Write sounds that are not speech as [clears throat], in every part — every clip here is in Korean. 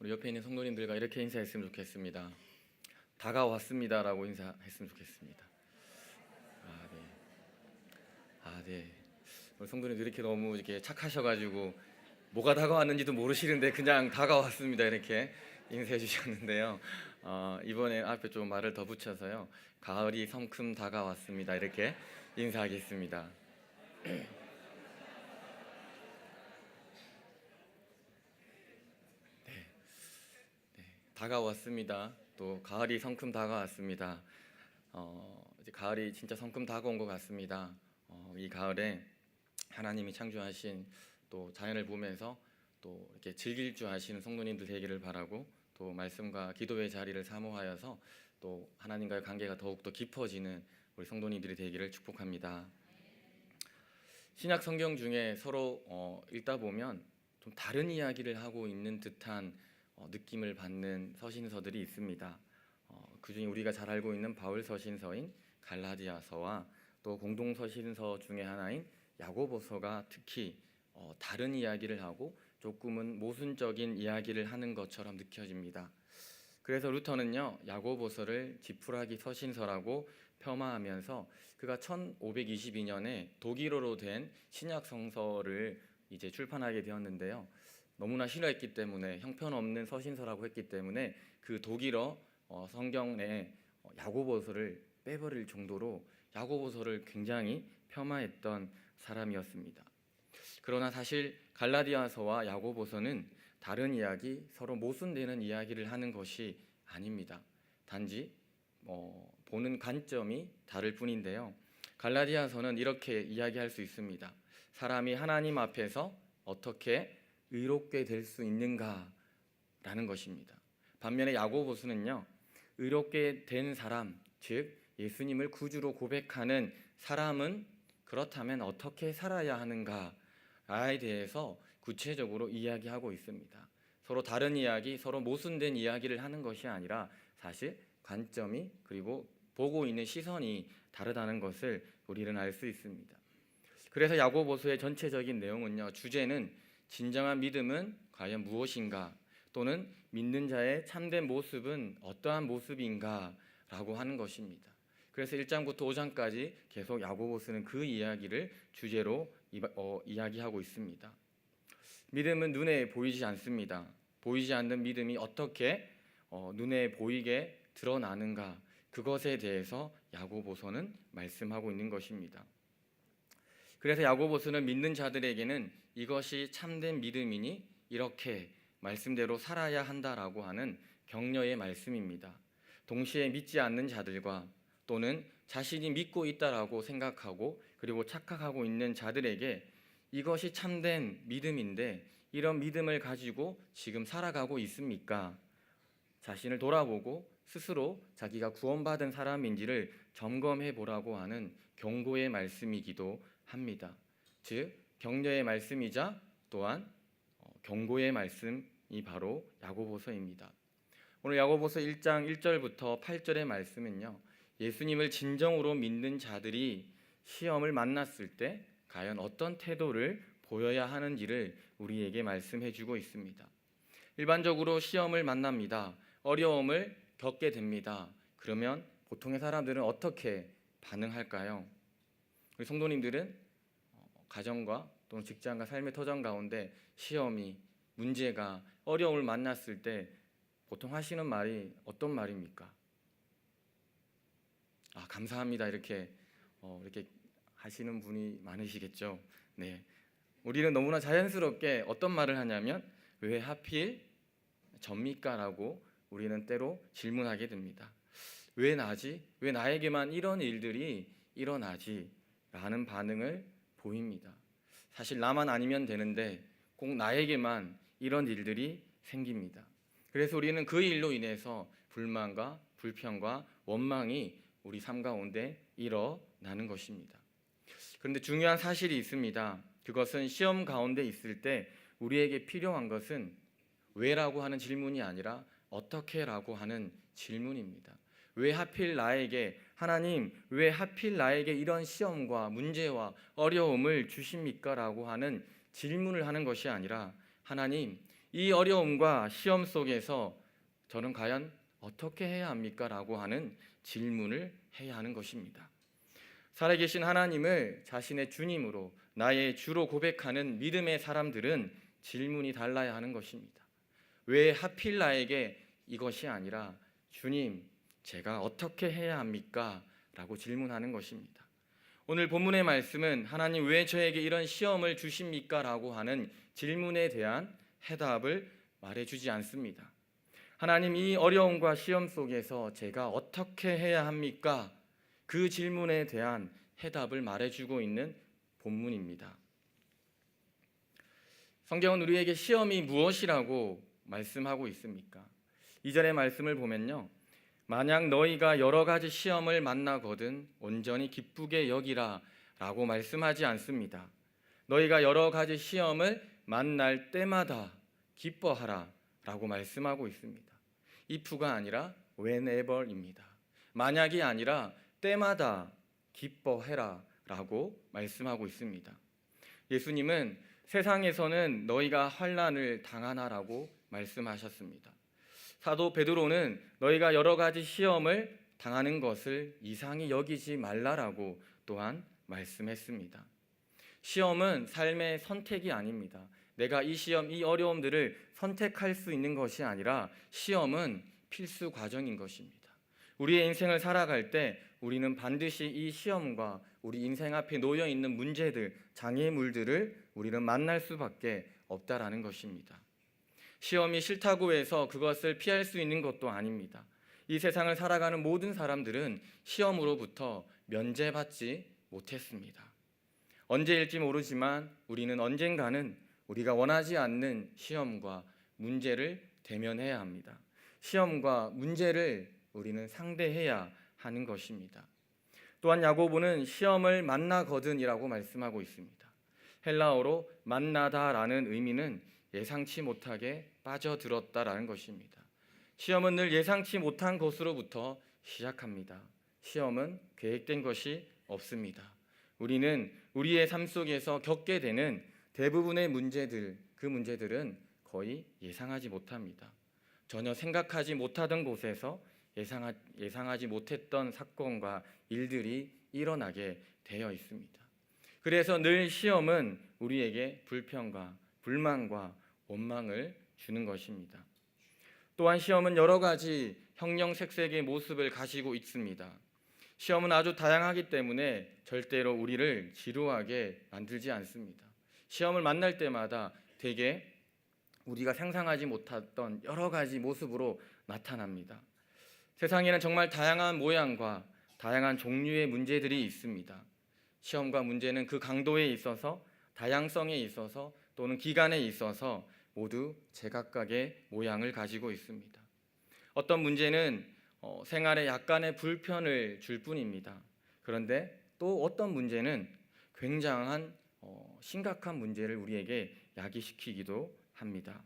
우리 옆에 있는 성도님들과 이렇게 인사했으면 좋겠습니다. 다가왔습니다라고 인사했으면 좋겠습니다. 아 네. 아 네. 우리 성도님들 이렇게 너무 이렇게 착하셔가지고 뭐가 다가왔는지도 모르시는데 그냥 다가왔습니다 이렇게 인사해 주셨는데요. 어, 이번에 앞에 좀 말을 더 붙여서요. 가을이 성큼 다가왔습니다 이렇게 인사하겠습니다. [clears throat] 다가왔습니다. 또 가을이 성큼 다가왔습니다. 어, 이제 가을이 진짜 성큼 다가온 것 같습니다. 어, 이 가을에 하나님이 창조하신 또 자연을 보면서 또 이렇게 즐길 줄 아시는 성도님들 되기를 바라고 또 말씀과 기도의 자리를 사모하여서 또 하나님과의 관계가 더욱 더 깊어지는 우리 성도님들이 되기를 축복합니다. 신약 성경 중에 서로 어, 읽다 보면 좀 다른 이야기를 하고 있는 듯한 어, 느낌을 받는 서신서들이 있습니다. 어, 그중에 우리가 잘 알고 있는 바울 서신서인 갈라디아서와 또 공동 서신서 중에 하나인 야고보서가 특히 어, 다른 이야기를 하고 조금은 모순적인 이야기를 하는 것처럼 느껴집니다. 그래서 루터는요 야고보서를 지푸라기 서신서라고 폄하하면서 그가 1522년에 독일어로 된 신약 성서를 이제 출판하게 되었는데요. 너무나 싫어했기 때문에 형편없는 서신서라고 했기 때문에 그 독일어 어, 성경의 어, 야고보서를 빼버릴 정도로 야고보서를 굉장히 폄하했던 사람이었습니다. 그러나 사실 갈라디아서와 야고보서는 다른 이야기, 서로 모순되는 이야기를 하는 것이 아닙니다. 단지 어, 보는 관점이 다를 뿐인데요. 갈라디아서는 이렇게 이야기할 수 있습니다. 사람이 하나님 앞에서 어떻게 의롭게 될 수 있는가라는 것입니다. 반면에 야고보서는요. 의롭게 된 사람, 즉 예수님을 구주로 고백하는 사람은 그렇다면 어떻게 살아야 하는가에 대해서 구체적으로 이야기하고 있습니다. 서로 다른 이야기, 서로 모순된 이야기를 하는 것이 아니라 사실 관점이 그리고 보고 있는 시선이 다르다는 것을 우리는 알 수 있습니다. 그래서 야고보서의 전체적인 내용은요. 주제는 진정한 믿음은 과연 무엇인가 또는 믿는 자의 참된 모습은 어떠한 모습인가 라고 하는 것입니다. 그래서 1장부터 5장까지 계속 야고보스는 그 이야기를 주제로 이, 어, 이야기하고 있습니다. 믿음은 눈에 보이지 않습니다. 보이지 않는 믿음이 어떻게 어, 눈에 보이게 드러나는가 그것에 대해서 야고보서는 말씀하고 있는 것입니다. 그래서 야고보서는 믿는 자들에게는 이것이 참된 믿음이니 이렇게 말씀대로 살아야 한다라고 하는 격려의 말씀입니다. 동시에 믿지 않는 자들과 또는 자신이 믿고 있다라고 생각하고 그리고 착각하고 있는 자들에게 이것이 참된 믿음인데 이런 믿음을 가지고 지금 살아가고 있습니까? 자신을 돌아보고 스스로 자기가 구원받은 사람인지를 점검해 보라고 하는 경고의 말씀이기도 합니다. 즉 격려의 말씀이자 또한 어, 경고의 말씀이 바로 야고보서입니다. 오늘 야고보서 1장 1절부터 8절의 말씀은요. 예수님을 진정으로 믿는 자들이 시험을 만났을 때 과연 어떤 태도를 보여야 하는지를 우리에게 말씀해 주고 있습니다. 일반적으로 시험을 만납니다. 어려움을 겪게 됩니다. 그러면 보통의 사람들은 어떻게 반응할까요? 우리 성도님들은 어, 가정과 또는 직장과 삶의 터전 가운데 시험이 문제가 어려움을 만났을 때 보통 하시는 말이 어떤 말입니까? 아 감사합니다 이렇게 어, 이렇게 하시는 분이 많으시겠죠. 네, 우리는 너무나 자연스럽게 어떤 말을 하냐면 왜 하필 접니까라고 우리는 때로 질문하게 됩니다. 왜 나지? 왜 나에게만 이런 일들이 일어나지? 라는 반응을 보입니다. 사실 나만 아니면 되는데 꼭 나에게만 이런 일들이 생깁니다. 그래서 우리는 그 일로 인해서 불만과 불평과 원망이 우리 삶 가운데 일어나는 것입니다. 그런데 중요한 사실이 있습니다. 그것은 시험 가운데 있을 때 우리에게 필요한 것은 왜라고 하는 질문이 아니라 어떻게라고 하는 질문입니다. 왜 하필 나에게 하나님 왜 하필 나에게 이런 시험과 문제와 어려움을 주십니까라고 하는 질문을 하는 것이 아니라 하나님 이 어려움과 시험 속에서 저는 과연 어떻게 해야 합니까? 라고 하는 질문을 해야 하는 것입니다. 살아계신 하나님을 자신의 주님으로 나의 주로 고백하는 믿음의 사람들은 질문이 달라야 하는 것입니다. 왜 하필 나에게 이것이 아니라 주님, 제가 어떻게 해야 합니까? 라고 질문하는 것입니다. 오늘 본문의 말씀은 하나님 왜 저에게 이런 시험을 주십니까? 라고 하는 질문에 대한 해답을 말해주지 않습니다. 하나님 이 어려움과 시험 속에서 제가 어떻게 해야 합니까? 그 질문에 대한 해답을 말해주고 있는 본문입니다. 성경은 우리에게 시험이 무엇이라고 말씀하고 있습니까? 이전의 말씀을 보면요. 만약 너희가 여러 가지 시험을 만나거든 온전히 기쁘게 여기라 라고 말씀하지 않습니다. 너희가 여러 가지 시험을 만날 때마다 기뻐하라 라고 말씀하고 있습니다. if가 아니라 whenever입니다. 만약이 아니라 때마다 기뻐해라 라고 말씀하고 있습니다. 예수님은 세상에서는 너희가 환란을 당하나라고 말씀하셨습니다. 사도 베드로는 너희가 여러 가지 시험을 당하는 것을 이상히 여기지 말라라고 또한 말씀했습니다. 시험은 삶의 선택이 아닙니다. 내가 이 시험, 이 어려움들을 선택할 수 있는 것이 아니라 시험은 필수 과정인 것입니다. 우리의 인생을 살아갈 때 우리는 반드시 이 시험과 우리 인생 앞에 놓여 있는 문제들, 장애물들을 우리는 만날 수밖에 없다라는 것입니다. 시험이 싫다고 해서 그것을 피할 수 있는 것도 아닙니다. 이 세상을 살아가는 모든 사람들은 시험으로부터 면제받지 못했습니다. 언제일지 모르지만 우리는 언젠가는 우리가 원하지 않는 시험과 문제를 대면해야 합니다. 시험과 문제를 우리는 상대해야 하는 것입니다. 또한 야고보는 시험을 만나거든이라고 말씀하고 있습니다. 헬라어로 만나다라는 의미는 예상치 못하게 빠져들었다라는 것입니다. 시험은 늘 예상치 못한 것으로부터 시작합니다. 시험은 계획된 것이 없습니다. 우리는 우리의 삶 속에서 겪게 되는 대부분의 문제들, 그 문제들은 거의 예상하지 못합니다. 전혀 생각하지 못하던 곳에서 예상하, 예상하지 못했던 사건과 일들이 일어나게 되어 있습니다. 그래서 늘 시험은 우리에게 불평과 불만과 원망을 주는 것입니다. 또한 시험은 여러 가지 형형색색의 모습을 가지고 있습니다. 시험은 아주 다양하기 때문에 절대로 우리를 지루하게 만들지 않습니다. 시험을 만날 때마다 대개 우리가 상상하지 못했던 여러 가지 모습으로 나타납니다. 세상에는 정말 다양한 모양과 다양한 종류의 문제들이 있습니다. 시험과 문제는 그 강도에 있어서 다양성에 있어서 또는 기간에 있어서 모두 제각각의 모양을 가지고 있습니다. 어떤 문제는 어, 생활에 약간의 불편을 줄 뿐입니다. 그런데 또 어떤 문제는 굉장한 어, 심각한 문제를 우리에게 야기시키기도 합니다.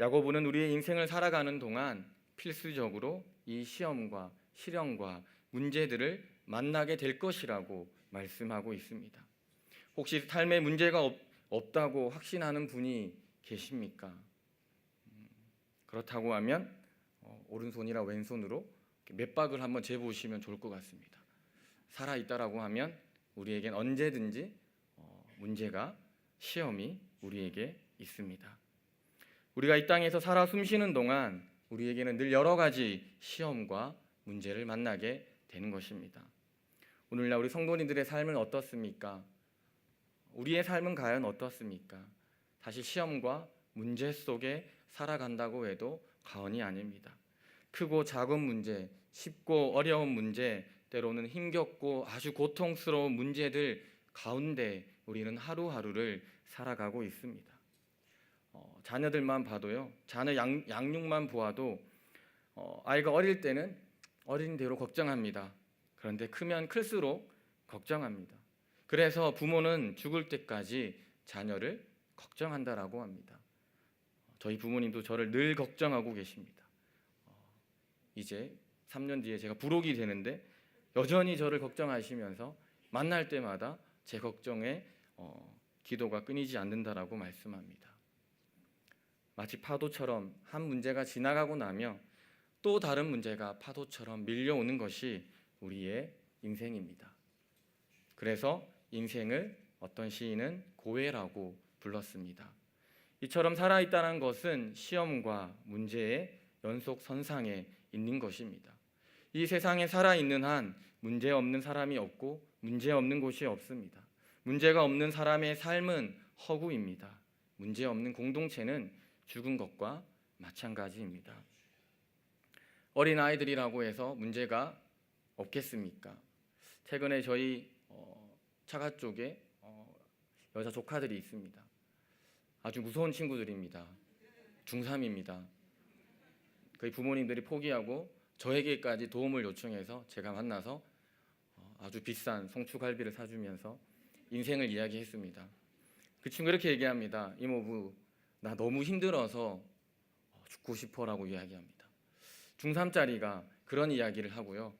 야고보는 우리의 인생을 살아가는 동안 필수적으로 이 시험과 시련과 문제들을 만나게 될 것이라고 말씀하고 있습니다. 혹시 삶에 문제가 없, 없다고 확신하는 분이 계십니까? 음, 그렇다고 하면 어, 오른손이나 왼손으로 몇 박을 한번 재보시면 좋을 것 같습니다. 살아 있다라고 하면 우리에겐 언제든지 어, 문제가 시험이 우리에게 있습니다. 우리가 이 땅에서 살아 숨쉬는 동안 우리에게는 늘 여러 가지 시험과 문제를 만나게 되는 것입니다. 오늘날 우리 성도님들의 삶은 어떻습니까? 우리의 삶은 과연 어떻습니까? 사실 시험과 문제 속에 살아간다고 해도 과언이 아닙니다. 크고 작은 문제, 쉽고 어려운 문제, 때로는 힘겹고 아주 고통스러운 문제들 가운데 우리는 하루하루를 살아가고 있습니다. 어, 자녀들만 봐도요, 자녀 양, 양육만 보아도 어, 아이가 어릴 때는 어린 대로 걱정합니다. 그런데 크면 클수록 걱정합니다. 그래서 부모는 죽을 때까지 자녀를 걱정한다라고 합니다. 저희 부모님도 저를 늘 걱정하고 계십니다. 어, 이제 3년 뒤에 제가 부록이 되는데 여전히 저를 걱정하시면서 만날 때마다 제 걱정에 어, 기도가 끊이지 않는다라고 말씀합니다. 마치 파도처럼 한 문제가 지나가고 나며 또 다른 문제가 파도처럼 밀려오는 것이 우리의 인생입니다. 그래서 인생을 어떤 시인은 고해라고 불렀습니다. 이처럼 살아있다는 것은 시험과 문제의 연속 선상에 있는 것입니다. 이 세상에 살아있는 한 문제 없는 사람이 없고 문제 없는 곳이 없습니다. 문제가 없는 사람의 삶은 허구입니다. 문제 없는 공동체는 죽은 것과 마찬가지입니다. 어린 아이들이라고 해서 문제가 없겠습니까? 최근에 저희 어, 차가 쪽에 어, 여자 조카들이 있습니다. 아주 무서운 친구들입니다. 중3입니다. 거의 부모님들이 포기하고 저에게까지 도움을 요청해서 제가 만나서 어, 아주 비싼 송추갈비를 사주면서 인생을 이야기했습니다. 그 친구 이렇게 얘기합니다. 이모부 나 너무 힘들어서 어, 죽고 싶어라고 이야기합니다. 중3짜리가 그런 이야기를 하고요.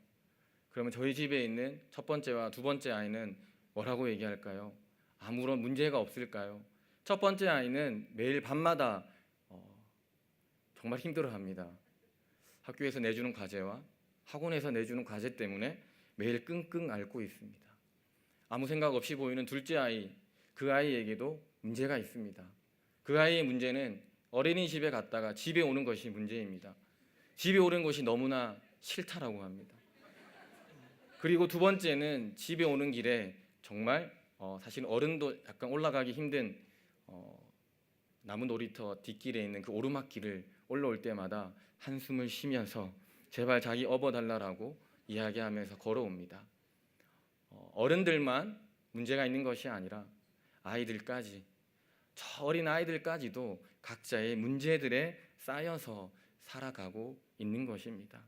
그러면 저희 집에 있는 첫 번째와 두 번째 아이는 뭐라고 얘기할까요? 아무런 문제가 없을까요? 첫 번째 아이는 매일 밤마다 어, 정말 힘들어합니다. 학교에서 내주는 과제와 학원에서 내주는 과제 때문에 매일 끙끙 앓고 있습니다. 아무 생각 없이 보이는 둘째 아이, 그 아이에게도 문제가 있습니다. 그 아이의 문제는 어린이집에 갔다가 집에 오는 것이 문제입니다. 집에 오는 것이 너무나 싫다라고 합니다. 그리고 두 번째는 집에 오는 길에 정말 어, 사실 어른도 약간 올라가기 힘든 어, 나무 놀이터 뒷길에 있는 그 오르막길을 올라올 때마다 한숨을 쉬면서 제발 자기 업어달라라고 이야기하면서 걸어옵니다. 어, 어른들만 문제가 있는 것이 아니라 아이들까지 저 어린 아이들까지도 각자의 문제들에 쌓여서 살아가고 있는 것입니다.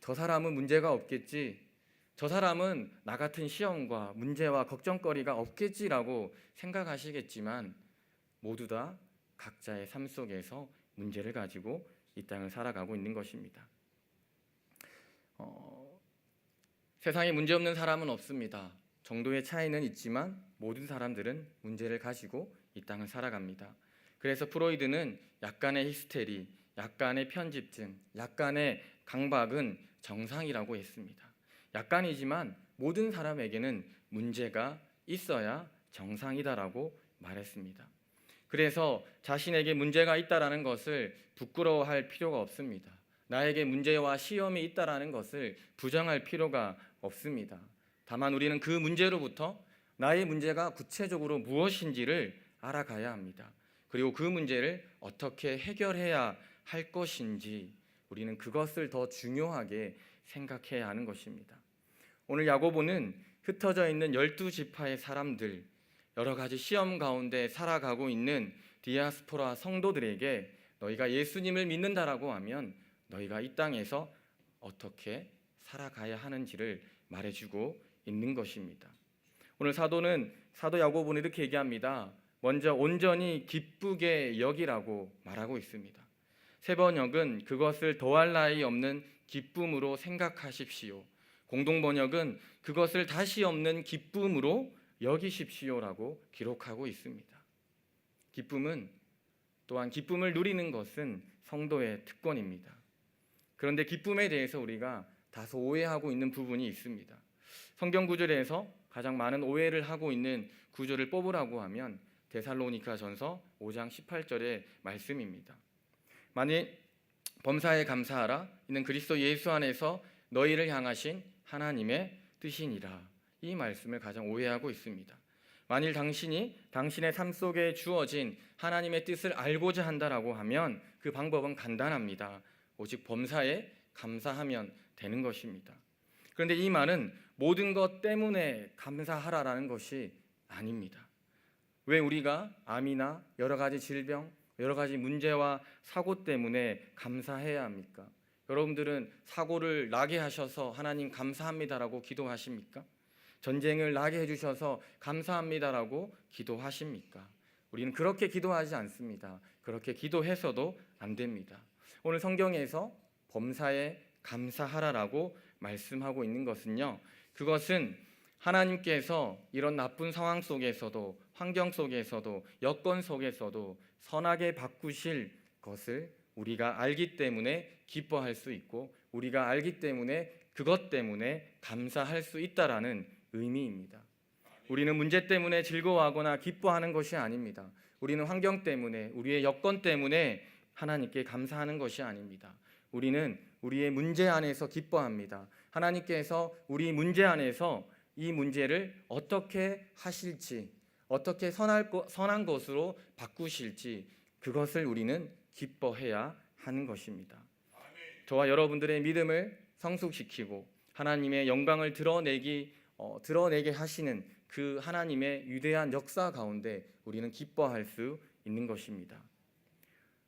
저 사람은 문제가 없겠지. 저 사람은 나 같은 시험과 문제와 걱정거리가 없겠지라고 생각하시겠지만 모두 다 각자의 삶 속에서 문제를 가지고 이 땅을 살아가고 있는 것입니다. 어, 세상에 문제 없는 사람은 없습니다. 정도의 차이는 있지만 모든 사람들은 문제를 가지고 이 땅을 살아갑니다. 그래서 프로이드는 약간의 히스테리, 약간의 편집증, 약간의 강박은 정상이라고 했습니다. 약간이지만 모든 사람에게는 문제가 있어야 정상이다라고 말했습니다. 그래서 자신에게 문제가 있다라는 것을 부끄러워할 필요가 없습니다. 나에게 문제와 시험이 있다라는 것을 부정할 필요가 없습니다. 다만 우리는 그 문제로부터 나의 문제가 구체적으로 무엇인지를 알아가야 합니다. 그리고 그 문제를 어떻게 해결해야 할 것인지 우리는 그것을 더 중요하게 생각해야 하는 것입니다. 오늘 야고보는 흩어져 있는 열두 지파의 사람들, 여러 가지 시험 가운데 살아가고 있는 디아스포라 성도들에게 너희가 예수님을 믿는다라고 하면 너희가 이 땅에서 어떻게 살아가야 하는지를 말해주고 있는 것입니다. 오늘 사도는 사도 야고보는 이렇게 얘기합니다. 먼저 온전히 기쁘게 여기라고 말하고 있습니다. 세 번역은 그것을 더할 나위 없는 기쁨으로 생각하십시오. 공동 번역은 그것을 다시 없는 기쁨으로 여기십시오라고 기록하고 있습니다. 기쁨은 또한 기쁨을 누리는 것은 성도의 특권입니다. 그런데 기쁨에 대해서 우리가 다소 오해하고 있는 부분이 있습니다. 성경 구절에서 가장 많은 오해를 하고 있는 구절을 뽑으라고 하면 데살로니가 전서 5장 18절의 말씀입니다. 만일 범사에 감사하라 이는 그리스도 예수 안에서 너희를 향하신 하나님의 뜻이니라. 이 말씀을 가장 오해하고 있습니다. 만일 당신이 당신의 삶 속에 주어진 하나님의 뜻을 알고자 한다라고 하면 그 방법은 간단합니다. 오직 범사에 감사하면 되는 것입니다. 그런데 이 말은 모든 것 때문에 감사하라라는 것이 아닙니다. 왜 우리가 암이나 여러 가지 질병, 여러 가지 문제와 사고 때문에 감사해야 합니까? 여러분들은 사고를 나게 하셔서 하나님 감사합니다라고 기도하십니까? 전쟁을 나게 해주셔서 감사합니다라고 기도하십니까? 우리는 그렇게 기도하지 않습니다. 그렇게 기도해서도 안 됩니다. 오늘 성경에서 범사에 감사하라라고 말씀하고 있는 것은요. 그것은 하나님께서 이런 나쁜 상황 속에서도 환경 속에서도 여건 속에서도 선하게 바꾸실 것을 우리가 알기 때문에 기뻐할 수 있고 우리가 알기 때문에 그것 때문에 감사할 수 있다라는 의미입니다. 우리는 문제 때문에 즐거워하거나 기뻐하는 것이 아닙니다. 우리는 환경 때문에 우리의 여건 때문에 하나님께 감사하는 것이 아닙니다. 우리는 우리의 문제 안에서 기뻐합니다. 하나님께서 우리 문제 안에서 이 문제를 어떻게 하실지, 어떻게 선할 거, 선한 것으로 바꾸실지 그것을 우리는 기뻐해야 하는 것입니다. 저와 여러분들의 믿음을 성숙시키고 하나님의 영광을 드러내기 어, 드러내게 하시는 그 하나님의 위대한 역사 가운데 우리는 기뻐할 수 있는 것입니다.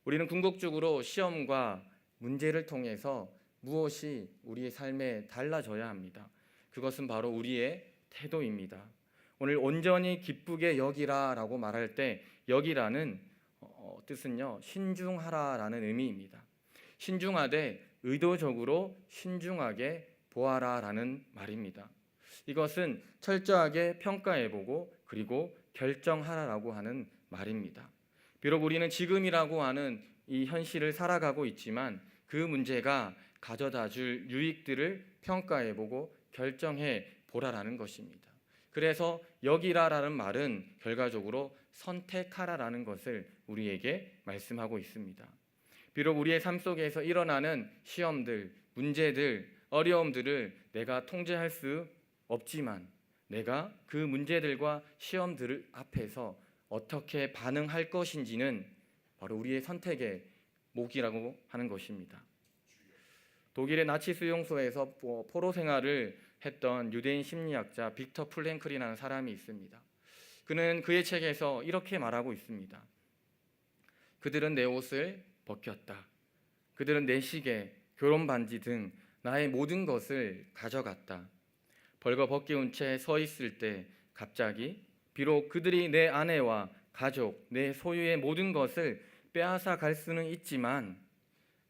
우리는 궁극적으로 시험과 문제를 통해서 무엇이 우리의 삶에 달라져야 합니다. 그것은 바로 우리의 태도입니다. 오늘 온전히 기쁘게 여기라라고 말할 때 여기라는 어, 뜻은요 신중하라라는 의미입니다. 신중하되 의도적으로 신중하게 보아라라는 말입니다. 이것은 철저하게 평가해보고 그리고 결정하라라고 하는 말입니다. 비록 우리는 지금이라고 하는 이 현실을 살아가고 있지만 그 문제가 가져다 줄 유익들을 평가해보고 결정해 보라라는 것입니다. 그래서 여기라라는 말은 결과적으로 선택하라라는 것을 우리에게 말씀하고 있습니다. 비록 우리의 삶 속에서 일어나는 시험들, 문제들, 어려움들을 내가 통제할 수 없지만 내가 그 문제들과 시험들 앞에서 어떻게 반응할 것인지는 바로 우리의 선택의 목이라고 하는 것입니다. 독일의 나치 수용소에서 포로 생활을 했던 유대인 심리학자 빅터 플랭클이라는 사람이 있습니다. 그는 그의 책에서 이렇게 말하고 있습니다. 그들은 내 옷을 벗겼다. 그들은 내 시계, 결혼 반지 등 나의 모든 것을 가져갔다. 벌거벗기운 채 서 있을 때 갑자기 비록 그들이 내 아내와 가족, 내 소유의 모든 것을 빼앗아 갈 수는 있지만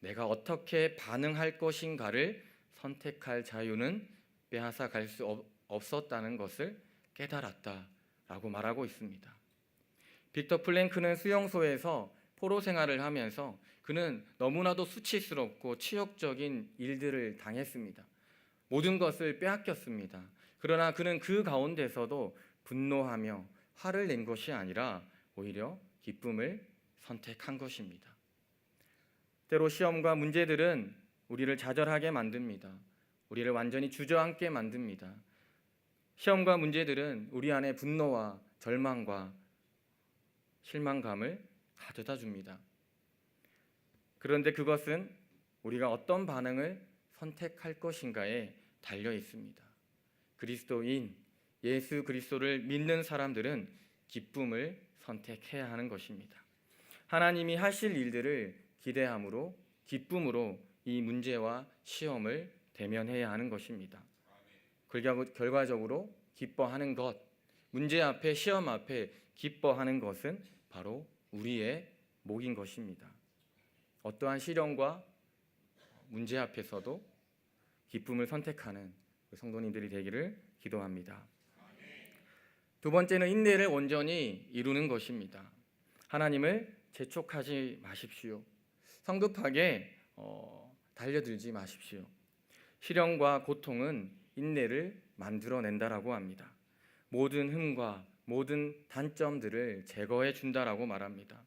내가 어떻게 반응할 것인가를 선택할 자유는 빼앗아 갈 수 없었다는 것을 깨달았다라고 말하고 있습니다. 빅터 플랭크는 수용소에서 포로 생활을 하면서 그는 너무나도 수치스럽고 치욕적인 일들을 당했습니다. 모든 것을 빼앗겼습니다. 그러나 그는 그 가운데서도 분노하며 화를 낸 것이 아니라 오히려 기쁨을 선택한 것입니다. 때로 시험과 문제들은 우리를 좌절하게 만듭니다. 우리를 완전히 주저앉게 만듭니다. 시험과 문제들은 우리 안에 분노와 절망과 실망감을 가져다 줍니다. 그런데 그것은 우리가 어떤 반응을 선택할 것인가에 달려 있습니다. 그리스도인 예수 그리스도를 믿는 사람들은 기쁨을 선택해야 하는 것입니다. 하나님이 하실 일들을 기대함으로 기쁨으로 이 문제와 시험을 대면해야 하는 것입니다. 결과적으로 기뻐하는 것, 문제 앞에 시험 앞에 기뻐하는 것은 바로 우리의 목인 것입니다. 어떠한 시련과 문제 앞에서도 기쁨을 선택하는 성도님들이 되기를 기도합니다. 두 번째는 인내를 온전히 이루는 것입니다. 하나님을 재촉하지 마십시오. 성급하게 어, 달려들지 마십시오. 시련과 고통은 인내를 만들어낸다라고 합니다. 모든 흠과 모든 단점들을 제거해 준다라고 말합니다.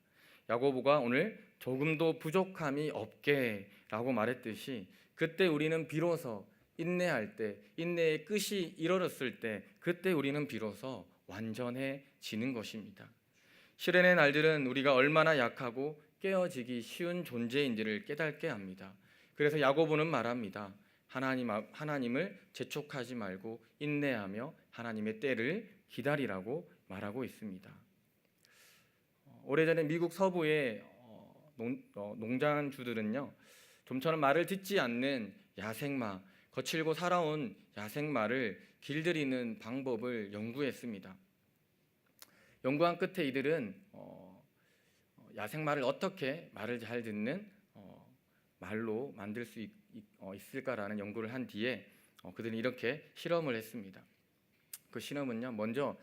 야고보가 오늘 조금도 부족함이 없게라고 말했듯이 그때 우리는 비로소 인내할 때 인내의 끝이 이르렀을 때 그때 우리는 비로소 완전해지는 것입니다. 시련의 날들은 우리가 얼마나 약하고 깨어지기 쉬운 존재인지를 깨닫게 합니다. 그래서 야고보는 말합니다. 하나님 하나님을 재촉하지 말고 인내하며 하나님의 때를 기다리라고 말하고 있습니다. 오래전에 미국 서부의 어, 어, 농장주들은요 좀처럼 말을 듣지 않는 야생마 거칠고 살아온 야생마를 길들이는 방법을 연구했습니다. 연구한 끝에 이들은 어, 야생마를 어떻게 말을 잘 듣는 말로 만들 수 있, 을까라는 연구를 한 뒤에 그들은 이렇게 실험을 했습니다. 그 실험은요, 먼저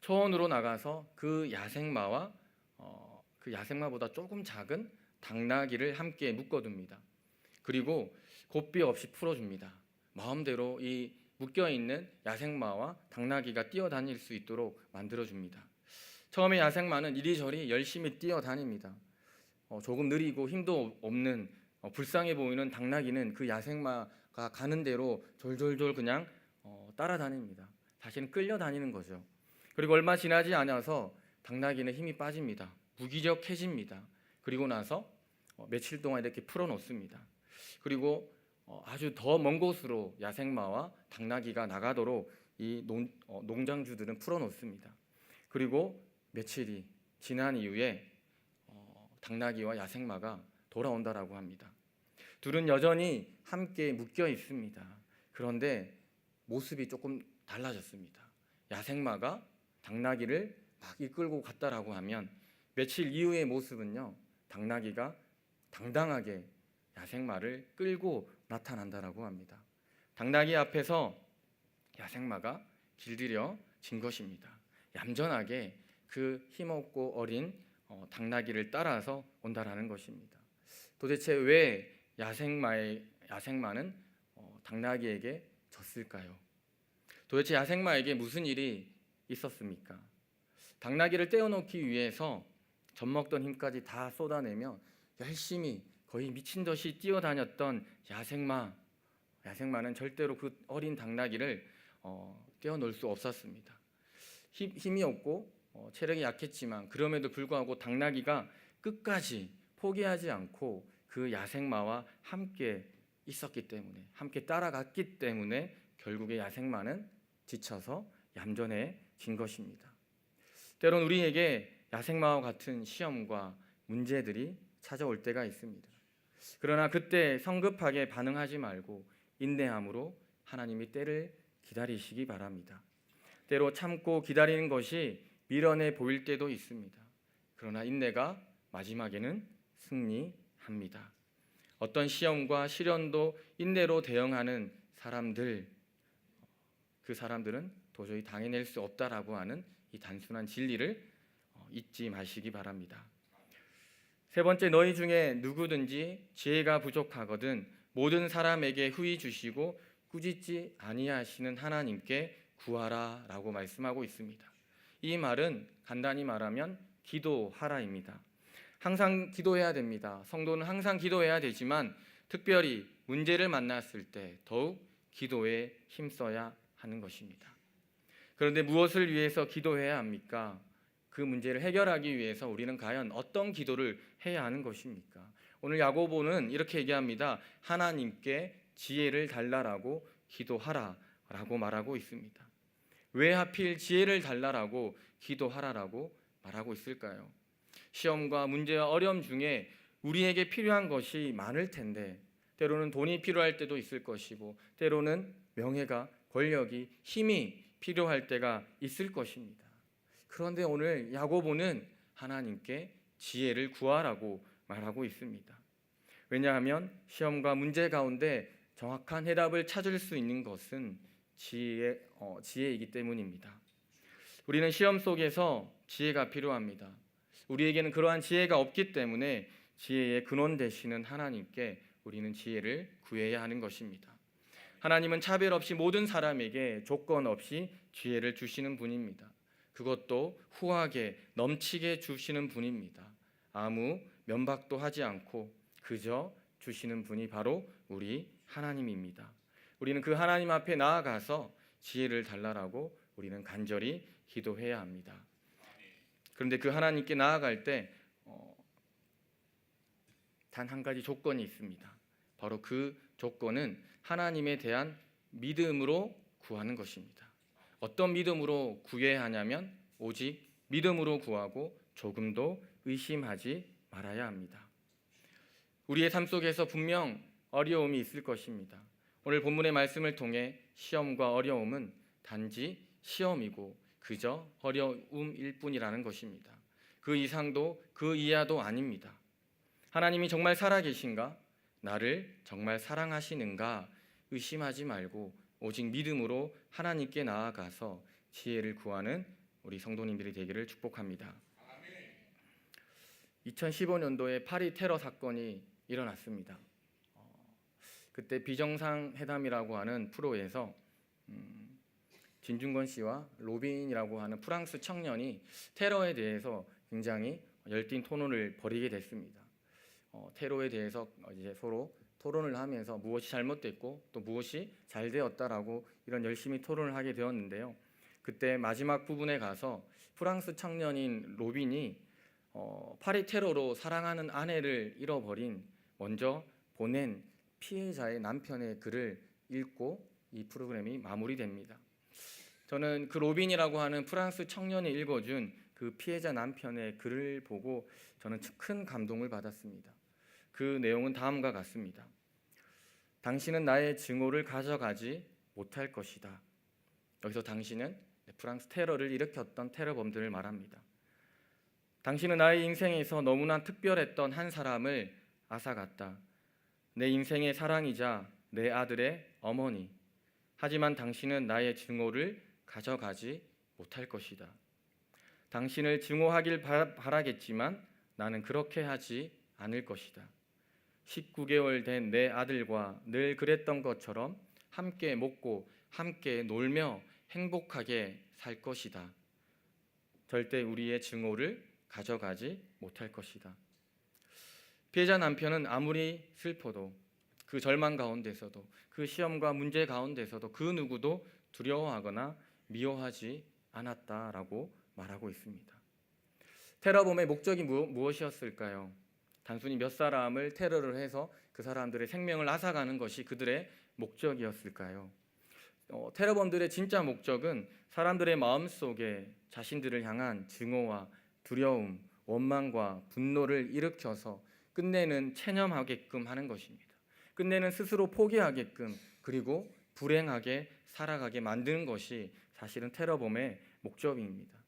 초원으로 나가서 그 야생마와 어, 그 야생마보다 조금 작은 당나귀를 함께 묶어둡니다. 그리고 고삐 없이 풀어줍니다. 마음대로 이 묶여 있는 야생마와 당나귀가 뛰어다닐 수 있도록 만들어줍니다. 처음에 야생마는 이리저리 열심히 뛰어다닙니다. 어, 조금 느리고 힘도 없는 어, 불쌍해 보이는 당나귀는 그 야생마가 가는 대로 졸졸졸 그냥 어, 따라다닙니다. 사실은 끌려다니는 거죠. 그리고 얼마 지나지 않아서 당나귀는 힘이 빠집니다. 무기력해집니다. 그리고 나서 어, 며칠 동안 이렇게 풀어놓습니다. 그리고 어, 아주 더 먼 곳으로 야생마와 당나귀가 나가도록 이 농, 어, 농장주들은 풀어놓습니다. 그리고 며칠이 지난 이후에 어, 당나귀와 야생마가 돌아온다라고 합니다. 둘은 여전히 함께 묶여 있습니다. 그런데 모습이 조금 달라졌습니다. 야생마가 당나귀를 막 이끌고 갔다라고 하면 며칠 이후의 모습은요. 당나귀가 당당하게 야생마를 끌고 나타난다라고 합니다. 당나귀 앞에서 야생마가 길들여 진 것입니다. 얌전하게 그 힘없고 어린 어, 당나귀를 따라서 온다라는 것입니다. 도대체 왜 야생마의 야생마는 어, 당나귀에게 졌을까요? 도대체 야생마에게 무슨 일이 있었습니까? 당나귀를 떼어놓기 위해서 젖먹던 힘까지 다 쏟아내며 열심히 거의 미친 듯이 뛰어다녔던 야생마 야생마는 절대로 그 어린 당나귀를 어, 떼어놓을 수 없었습니다. 힘, 힘이 없고 어, 체력이 약했지만 그럼에도 불구하고 당나귀가 끝까지 포기하지 않고 그 야생마와 함께 있었기 때문에 함께 따라갔기 때문에 결국에 야생마는 지쳐서 얌전해진 것입니다. 때론 우리에게 야생마와 같은 시험과 문제들이 찾아올 때가 있습니다. 그러나 그때 성급하게 반응하지 말고 인내함으로 하나님이 때를 기다리시기 바랍니다. 때로 참고 기다리는 것이 미련해 보일 때도 있습니다. 그러나 인내가 마지막에는 승리합니다. 어떤 시험과 시련도 인내로 대응하는 사람들 그 사람들은 도저히 당해낼 수 없다라고 하는 이 단순한 진리를 어, 잊지 마시기 바랍니다. 세 번째 너희 중에 누구든지 지혜가 부족하거든 모든 사람에게 후히 주시고 꾸짖지 아니하시는 하나님께 구하라라고 말씀하고 있습니다. 이 말은 간단히 말하면 기도하라입니다. 항상 기도해야 됩니다. 성도는 항상 기도해야 되지만 특별히 문제를 만났을 때 더욱 기도에 힘써야 하는 것입니다. 그런데 무엇을 위해서 기도해야 합니까? 그 문제를 해결하기 위해서 우리는 과연 어떤 기도를 해야 하는 것입니까? 오늘 야고보는 이렇게 얘기합니다. 하나님께 지혜를 달라라고 기도하라라고 말하고 있습니다. 왜 하필 지혜를 달라라고 기도하라라고 말하고 있을까요? 시험과 문제와 어려움 중에 우리에게 필요한 것이 많을 텐데 때로는 돈이 필요할 때도 있을 것이고 때로는 명예가 권력이 힘이 필요할 때가 있을 것입니다. 그런데 오늘 야고보는 하나님께 지혜를 구하라고 말하고 있습니다. 왜냐하면 시험과 문제 가운데 정확한 해답을 찾을 수 있는 것은 지혜, 어, 지혜이기 때문입니다. 우리는 시험 속에서 지혜가 필요합니다. 우리에게는 그러한 지혜가 없기 때문에 지혜의 근원 되시는 하나님께 우리는 지혜를 구해야 하는 것입니다. 하나님은 차별 없이 모든 사람에게 조건 없이 지혜를 주시는 분입니다. 그것도 후하게 넘치게 주시는 분입니다. 아무 면박도 하지 않고 그저 주시는 분이 바로 우리 하나님입니다. 우리는 그 하나님 앞에 나아가서 지혜를 달라라고 우리는 간절히 기도해야 합니다. 그런데 그 하나님께 나아갈 때 단한 가지 조건이 있습니다. 바로 그 조건은 하나님에 대한 믿음으로 구하는 것입니다. 어떤 믿음으로 구해야 하냐면 오직 믿음으로 구하고 조금도 의심하지 말아야 합니다. 우리의 삶 속에서 분명 어려움이 있을 것입니다. 오늘 본문의 말씀을 통해 시험과 어려움은 단지 시험이고 그저 어려움일 뿐이라는 것입니다. 그 이상도 그 이하도 아닙니다. 하나님이 정말 살아계신가? 나를 정말 사랑하시는가? 의심하지 말고 오직 믿음으로 하나님께 나아가서 지혜를 구하는 우리 성도님들이 되기를 축복합니다. 2015년도에 파리 테러 사건이 일어났습니다. 어, 그때 비정상 회담이라고 하는 프로에서 음, 진중권 씨와 로빈이라고 하는 프랑스 청년이 테러에 대해서 굉장히 열띤 토론을 벌이게 됐습니다. 어, 테러에 대해서 이제 서로 토론을 하면서 무엇이 잘못됐고 또 무엇이 잘 되었다라고 이런 열심히 토론을 하게 되었는데요. 그때 마지막 부분에 가서 프랑스 청년인 로빈이 어, 파리 테러로 사랑하는 아내를 잃어버린 먼저 보낸 피해자의 남편의 글을 읽고 이 프로그램이 마무리됩니다. 저는 그 로빈이라고 하는 프랑스 청년이 읽어준 그 피해자 남편의 글을 보고 저는 큰 감동을 받았습니다. 그 내용은 다음과 같습니다. 당신은 나의 증오를 가져가지 못할 것이다. 여기서 당신은 프랑스 테러를 일으켰던 테러범들을 말합니다. 당신은 나의 인생에서 너무나 특별했던 한 사람을 앗아갔다. 내 인생의 사랑이자 내 아들의 어머니. 하지만 당신은 나의 증오를 가져가지 못할 것이다. 당신을 증오하길 바- 바라겠지만 나는 그렇게 하지 않을 것이다. 19개월 된 내 아들과 늘 그랬던 것처럼 함께 먹고 함께 놀며 행복하게 살 것이다. 절대 우리의 증오를 가져가지 못할 것이다. 피해자 남편은 아무리 슬퍼도 그 절망 가운데서도 그 시험과 문제 가운데서도 그 누구도 두려워하거나 미워하지 않았다라고 말하고 있습니다. 테러범의 목적이 무, 무엇이었을까요? 단순히 몇 사람을 테러를 해서 그 사람들의 생명을 앗아가는 것이 그들의 목적이었을까요? 어, 테러범들의 진짜 목적은 사람들의 마음 속에 자신들을 향한 증오와 두려움, 원망과 분노를 일으켜서 끝내는 체념하게끔 하는 것입니다. 끝내는 스스로 포기하게끔 그리고 불행하게 살아가게 만드는 것이 사실은 테러범의 목적입니다.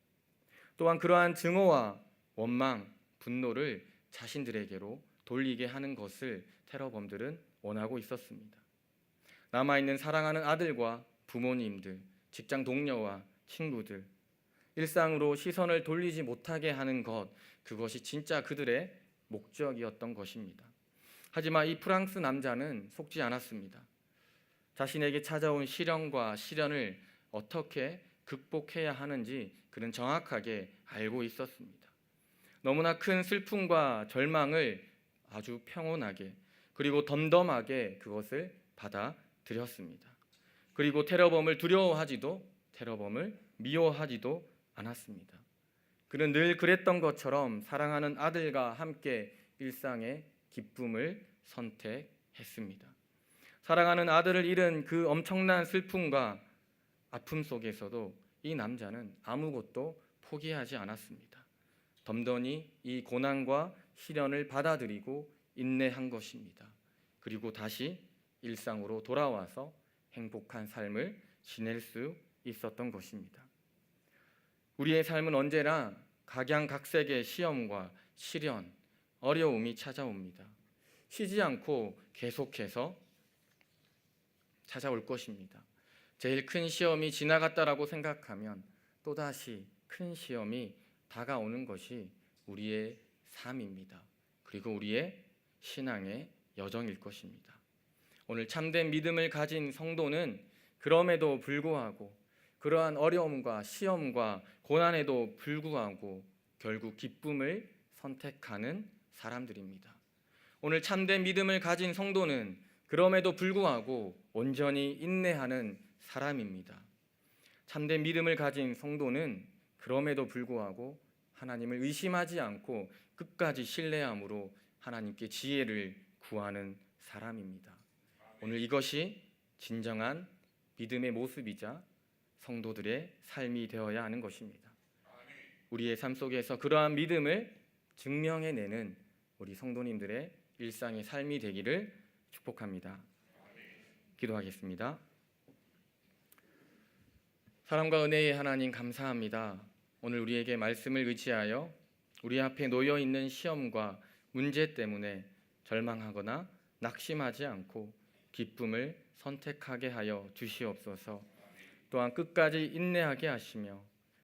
또한 그러한 증오와 원망, 분노를 자신들에게로 돌리게 하는 것을 테러범들은 원하고 있었습니다. 남아있는 사랑하는 아들과 부모님들, 직장 동료와 친구들, 일상으로 시선을 돌리지 못하게 하는 것, 그것이 진짜 그들의 목적이었던 것입니다. 하지만 이 프랑스 남자는 속지 않았습니다. 자신에게 찾아온 시련과 시련을 어떻게 극복해야 하는지 그는 정확하게 알고 있었습니다. 너무나 큰 슬픔과 절망을 아주 평온하게 그리고 덤덤하게 그것을 받아들였습니다. 그리고 테러범을 두려워하지도 테러범을 미워하지도 않았습니다. 그는 늘 그랬던 것처럼 사랑하는 아들과 함께 일상의 기쁨을 선택했습니다. 사랑하는 아들을 잃은 그 엄청난 슬픔과 아픔 속에서도 이 남자는 아무것도 포기하지 않았습니다. 덤덤히 이 고난과 시련을 받아들이고 인내한 것입니다. 그리고 다시 일상으로 돌아와서 행복한 삶을 지낼 수 있었던 것입니다. 우리의 삶은 언제나 각양각색의 시험과 시련, 어려움이 찾아옵니다. 쉬지 않고 계속해서 찾아올 것입니다. 제일 큰 시험이 지나갔다라고 생각하면 또다시 큰 시험이 다가오는 것이 우리의 삶입니다. 그리고 우리의 신앙의 여정일 것입니다. 오늘 참된 믿음을 가진 성도는 그럼에도 불구하고 그러한 어려움과 시험과 고난에도 불구하고 결국 기쁨을 선택하는 사람들입니다. 오늘 참된 믿음을 가진 성도는 그럼에도 불구하고 온전히 인내하는 사람입니다. 참된 믿음을 가진 성도는 그럼에도 불구하고 하나님을 의심하지 않고 끝까지 신뢰함으로 하나님께 지혜를 구하는 사람입니다. 오늘 이것이 진정한 믿음의 모습이자 성도들의 삶이 되어야 하는 것입니다. 우리의 삶 속에서 그러한 믿음을 증명해내는 우리 성도님들의 일상의 삶이 되기를 축복합니다. 기도하겠습니다. 사랑과 은혜의 하나님 감사합니다. 오늘 우리에게 말씀을 의지하여 우리 앞에 놓여 있는 시험과 문제 때문에 절망하거나 낙심하지 않고 기쁨을 선택하게 하여 주시옵소서. 또한 끝까지 인내하게 하시며